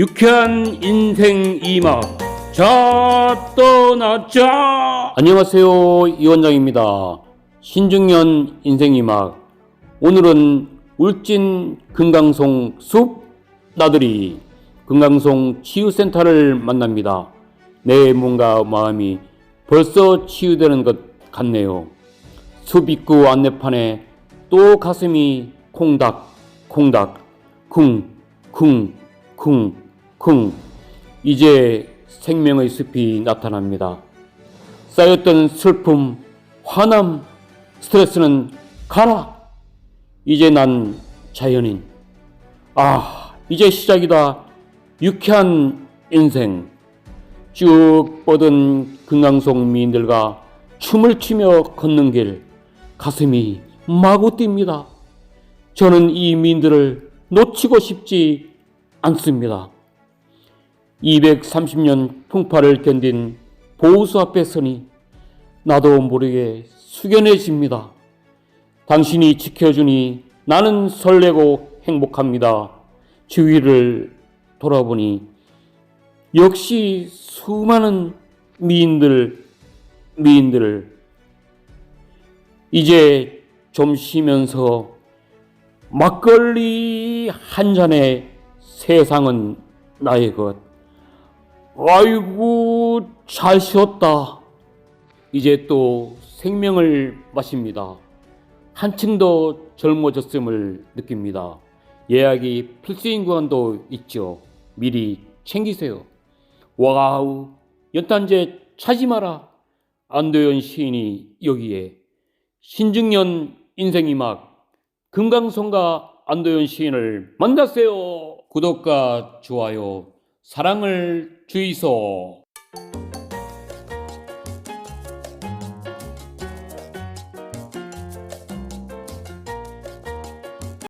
유쾌한 인생 이막 자 떠나자. 안녕하세요 이원장입니다. 신중년 인생 이막. 오늘은 울진 금강송 숲 나들이 금강송 치유센터를 만납니다. 내 몸과 마음이 벌써 치유되는 것 같네요. 숲 입구 안내판에 또 가슴이 콩닥 콩닥 쿵쿵 쿵 쿵 이제 생명의 숲이 나타납니다. 쌓였던 슬픔, 화남, 스트레스는 가라. 이제 난 자연인. 아, 이제 시작이다. 유쾌한 인생. 쭉 뻗은 금강송 미인들과 춤을 추며 걷는 길 가슴이 마구 뜁니다. 저는 이 미인들을 놓치고 싶지 않습니다. 230년 풍파를 견딘 보호수 앞에 서니 나도 모르게 숙연해집니다. 당신이 지켜주니 나는 설레고 행복합니다. 주위를 돌아보니 역시 수많은 미인들, 미인들, 이제 좀 쉬면서 막걸리 한 잔에 세상은 나의 것. 아이고, 잘 쉬었다. 이제 또 생명을 마십니다. 한층 더 젊어졌음을 느낍니다. 예약이 필수인 구간도 있죠. 미리 챙기세요. 와우, 연탄재 차지 마라. 안도현 시인이 여기에 신중년 인생이 막 금강송가 안도현 시인을 만났어요. 구독과 좋아요, 사랑을 주이소.